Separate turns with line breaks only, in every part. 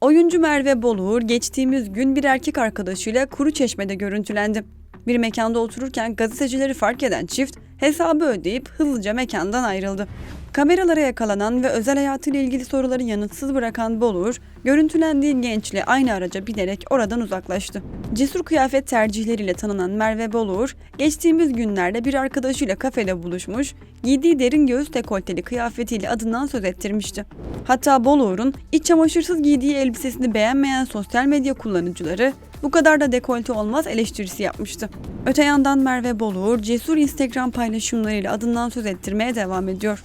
Oyuncu Merve Boluğur geçtiğimiz gün bir erkek arkadaşıyla Kuru Çeşme'de görüntülendi. Bir mekanda otururken gazetecileri fark eden çift hesabı ödeyip hızlıca mekandan ayrıldı. Kameralara yakalanan ve özel hayatıyla ilgili soruları yanıtsız bırakan Boluğur, görüntülendiği gençle aynı araca binerek oradan uzaklaştı. Cesur kıyafet tercihleriyle tanınan Merve Boluğur, geçtiğimiz günlerde bir arkadaşıyla kafede buluşmuş, giydiği derin göğüs dekolteli kıyafetiyle adından söz ettirmişti. Hatta Boluğur'un iç çamaşırsız giydiği elbisesini beğenmeyen sosyal medya kullanıcıları bu kadar da dekolte olmaz eleştirisi yapmıştı. Öte yandan Merve Boluğur cesur Instagram paylaşımlarıyla adından söz ettirmeye devam ediyor.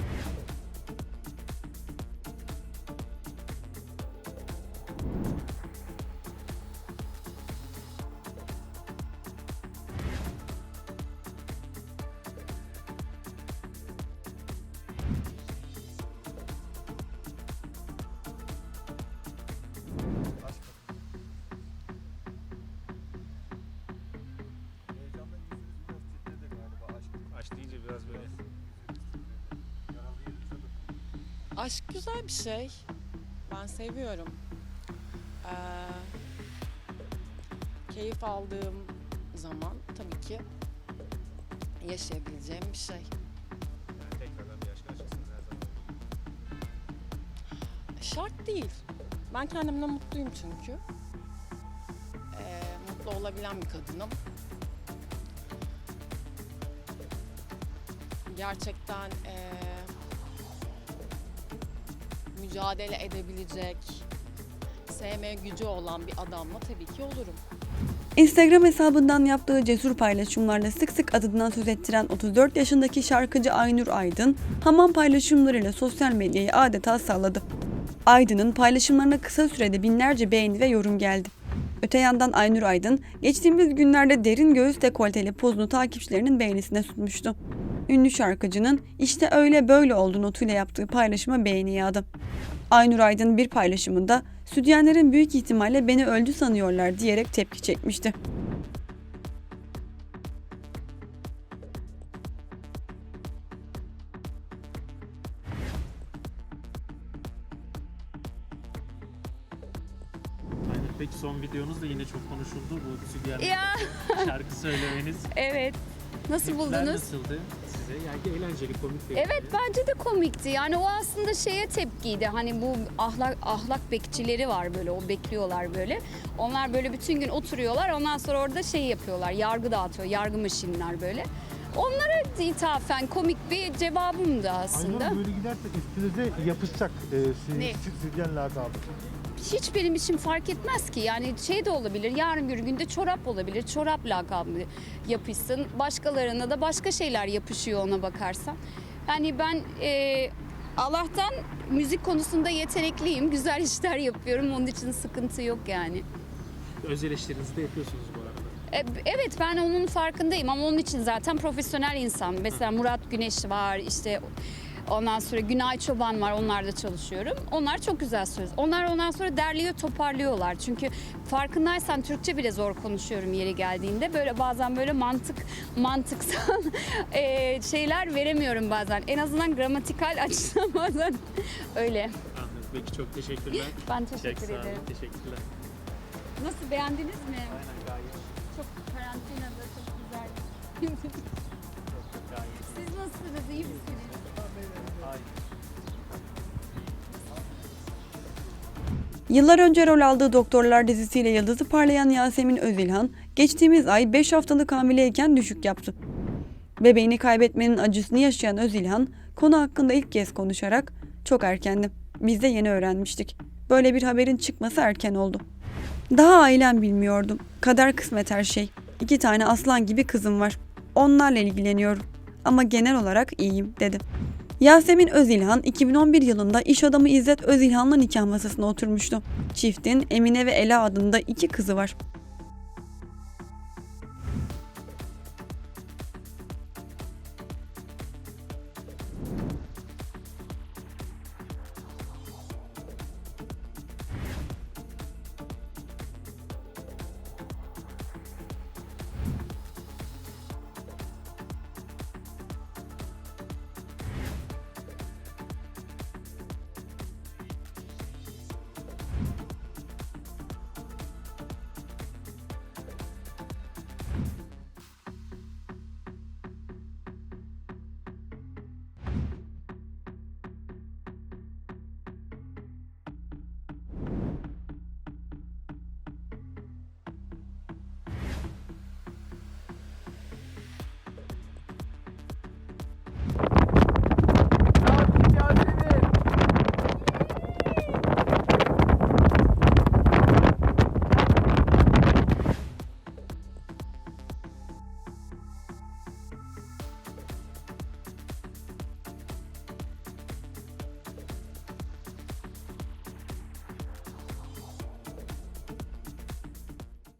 Aşk
güzel bir şey. Ben seviyorum. Ee, keyif aldığım zaman tabii ki yaşayabileceğim bir şey.
yani tekrardan bir aşka açıksınız her zaman.
Şart değil. Ben kendimle mutluyum çünkü. Ee, mutlu olabilen bir kadınım. Gerçekten ee, mücadele edebilecek, sevmeye gücü olan bir adamla tabii ki olurum.
Instagram hesabından yaptığı cesur paylaşımlarla sık sık adından söz ettiren 34 yaşındaki şarkıcı Aynur Aydın, hamam paylaşımlarıyla sosyal medyayı adeta salladı. Aydın'ın paylaşımlarına kısa sürede binlerce beğeni ve yorum geldi. Öte yandan Aynur Aydın, geçtiğimiz günlerde derin göğüs dekolteli pozunu takipçilerinin beğenisine sunmuştu. Ünlü şarkıcının işte öyle böyle oldu notuyla yaptığı paylaşıma beğeni yağdı. Aynur Aydın bir paylaşımında sütyenlerin büyük ihtimalle beni öldü sanıyorlar diyerek tepki çekmişti.
Peki son videonuz da yine çok konuşuldu. Bu
Ya
şarkı söylemeniz.
evet. Nasıl
Tepkiler
buldunuz?
nasıldı size? Yani eğlenceli, komik bir
Evet bence de komikti. Yani o aslında şeye tepkiydi. Hani bu ahlak ahlak bekçileri var böyle. O bekliyorlar böyle. Onlar böyle bütün gün oturuyorlar. Ondan sonra orada şey yapıyorlar. Yargı dağıtıyor. Yargı maşinler böyle. Onlara ithafen komik bir cevabımdı aslında.
Aynur böyle giderse üstünüze yapışacak e,
Ne?
sütyenler de abi.
Hiç benim için fark etmez ki. Yani şey de olabilir. Yarın bir günde çorap olabilir. Çorap lakabı yapışsın. Başkalarına da başka şeyler yapışıyor ona bakarsan. Yani ben e, Allah'tan müzik konusunda yetenekliyim. Güzel işler yapıyorum. Onun için sıkıntı yok yani.
Öz eleştirinizi de yapıyorsunuz bu arada.
E, Evet ben onun farkındayım ama onun için zaten profesyonel insan. Mesela Murat Güneş var işte ondan sonra Günay Çoban var onlarla çalışıyorum. Onlar çok güzel söz. Onlar ondan sonra derliyor toparlıyorlar. Çünkü farkındaysan Türkçe bile zor konuşuyorum yeri geldiğinde. Böyle bazen böyle mantık mantıksal e, şeyler veremiyorum bazen. En azından gramatikal açıdan bazen öyle.
Anladım. Peki çok teşekkürler.
Ben
Çok
teşekkür
sağ olun.
ederim.
Teşekkürler.
Nasıl beğendiniz mi?
Aynen gayet.
Çok karantinada çok güzel. Siz nasılsınız? iyi misiniz?
Yıllar önce rol aldığı Doktorlar dizisiyle yıldızı parlayan Yasemin Özilhan, geçtiğimiz ay 5 haftalık hamileyken düşük yaptı. Bebeğini kaybetmenin acısını yaşayan Özilhan, konu hakkında ilk kez konuşarak çok erkendi. Biz de yeni öğrenmiştik. Böyle bir haberin çıkması erken oldu. Daha ailem bilmiyordum. Kader kısmet her şey. İki tane aslan gibi kızım var. Onlarla ilgileniyorum. Ama genel olarak iyiyim dedi. Yasemin Özilhan 2011 yılında iş adamı İzzet Özilhan'la nikah masasına oturmuştu. Çiftin Emine ve Ela adında iki kızı var.